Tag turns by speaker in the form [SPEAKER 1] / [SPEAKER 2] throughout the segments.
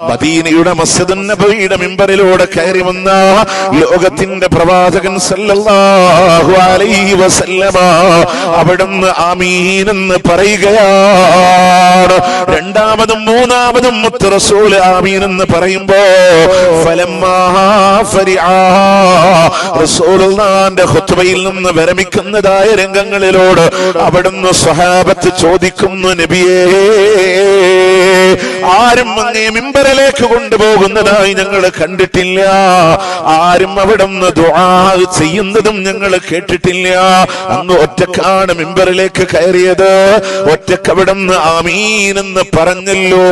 [SPEAKER 1] മദീനയുടെ മസ്ജിദ് നബിയുടെ മിമ്പറിലൂടെ കയറി വന്ന ലോകത്തിന്റെ പ്രവാചകൻ സല്ലല്ലാഹു അലൈഹി വസല്ലമ അവിടുന്ന് ആമീൻ എന്ന് പറയുകയാണ്. രണ്ടാമതും മൂന്നാമതും മുത്ത് റസൂൽ ആമീൻ എന്ന് പറയുമ്പോ റസൂലുള്ളാന്റെ ഖുത്ബയിൽ നിന്ന് വിരമിക്കുന്നതായ രംഗങ്ങളിലോട് അവിടുന്ന് സ്വഹാബത്ത് ചോദിക്കുന്നു നബിയേ ആരും അങ്ങേ മിമ്പറിലേക്ക് കൊണ്ടുപോകുന്നതായി ഞങ്ങൾ കണ്ടിട്ടില്ല. ആരും ദുആ ചെയ്യുന്നതും ഞങ്ങൾ കേട്ടിട്ടില്ല. അങ്ങ് ഒറ്റക്കാണ് മിമ്പറിലേക്ക് കയറിയത്. ഒറ്റക്കവിടം എന്ന് പറഞ്ഞല്ലോ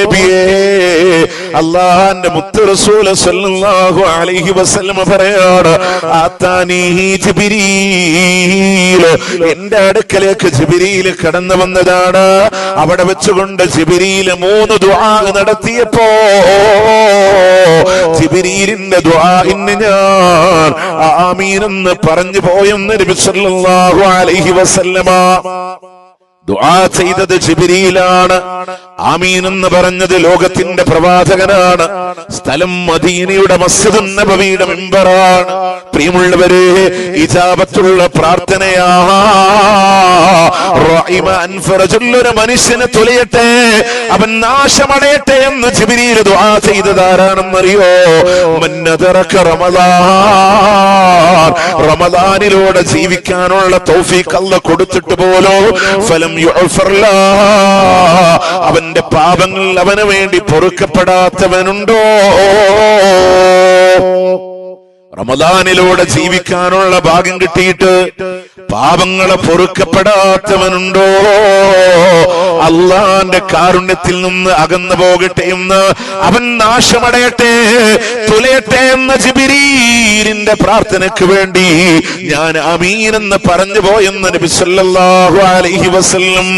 [SPEAKER 1] നബിയേ. അള്ളാന്റെ മുത്ത് റസൂല സല്ലല്ലാഹു അലൈഹി വസല്ലം പറയാണ് ആത്താനീ ജിബ്രീൽ. എന്റെ അടുക്കലേക്ക് ജിബ്രീൽ കടന്നു വന്നതാണ്. അവിടെ വെച്ചുകൊണ്ട് ജിബ്രീൽ മൂന്ന് ദുആ നടത്തിയപ്പോ ജിബ്രീലിന്റെ ദുആഇന് ഞാൻ ആമീൻ എന്ന് പറഞ്ഞു പോയെന്ന് നബി സല്ലല്ലാഹു അലൈഹി വസല്ലമ. ദുആ ചെയ്തത് ജിബിരിയിലാണ് ആമീൻ എന്ന് പറഞ്ഞത് ലോകത്തിന്റെ പ്രവാചകനാണ്. സ്ഥലം മദീനയുടെ മസ്ജിദുൻ നബവിയുടെ മെമ്പറാണ്. പ്രിയമുള്ളവരെ ഇജാപത്തുള്ള പ്രാർത്ഥനയാ. മനുഷ്യനെ തുലയട്ടെ അവൻ നാശമടയട്ടെ എന്ന് ചിബിരിയിൽ ദുആ ചെയ്തത് ആരാണെന്നറിയോ മന്നതറക്ക റമദാൻ. റമദാനിലൂടെ ജീവിക്കാനുള്ള തൗഫീഖ് അല്ല കൊടുത്തിട്ട് പോലോ ഫലം അവൻ. അവന്റെ പാപങ്ങൾ അവന് വേണ്ടി പൊറുക്കപ്പെടാത്തവനുണ്ടോ? റമദാനിലൂടെ ജീവിക്കാനുള്ള ഭാഗ്യം കിട്ടിയിട്ട് പാപങ്ങളെ പൊറുക്കപ്പെടാത്തവനുണ്ടോ? അള്ളാന്റെ കാരുണ്യത്തിൽ നിന്ന് അകന്നു പോകട്ടെ എന്ന് അവൻ നാശമടയട്ടെ തുലയട്ടെ എന്ന ജിബിരീരിന്റെ പ്രാർത്ഥനയ്ക്ക് വേണ്ടി ഞാൻ അമീൻ എന്ന് പറഞ്ഞു പോയെന്ന് നബി സല്ലല്ലാഹു അലൈഹി വസല്ലം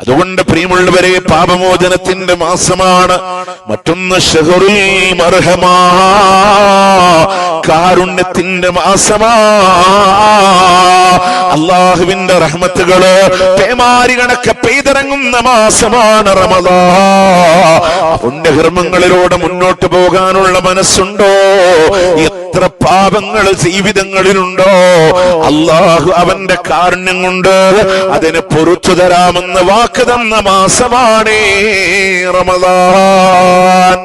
[SPEAKER 1] അതുകൊണ്ട് പ്രിയമുള്ളവരെ പാപമോചനത്തിന്റെ മാസമാണ്. മറ്റൊന്ന് കാരുണ്യത്തിന്റെ മാസമാ. അള്ളാഹുവിന്റെ റഹ്മത്തുകൾ പേമാരി കണക്കെ പെയ്തിറങ്ങുന്ന മാസമാണ് റമദാ. പുണ്യകർമ്മങ്ങളിലൂടെ മുന്നോട്ട് പോകാനുള്ള മനസ്സുണ്ടോ? എത്ര പാപങ്ങൾ ജീവിതങ്ങളിലുണ്ടോ? അള്ളാഹു അവന്റെ കാരുണ്യം കൊണ്ട് അതിനെ പൊറത്തു തരാമെന്ന് വാക്ക് തന്ന മാസമാണേ റമദാൻ.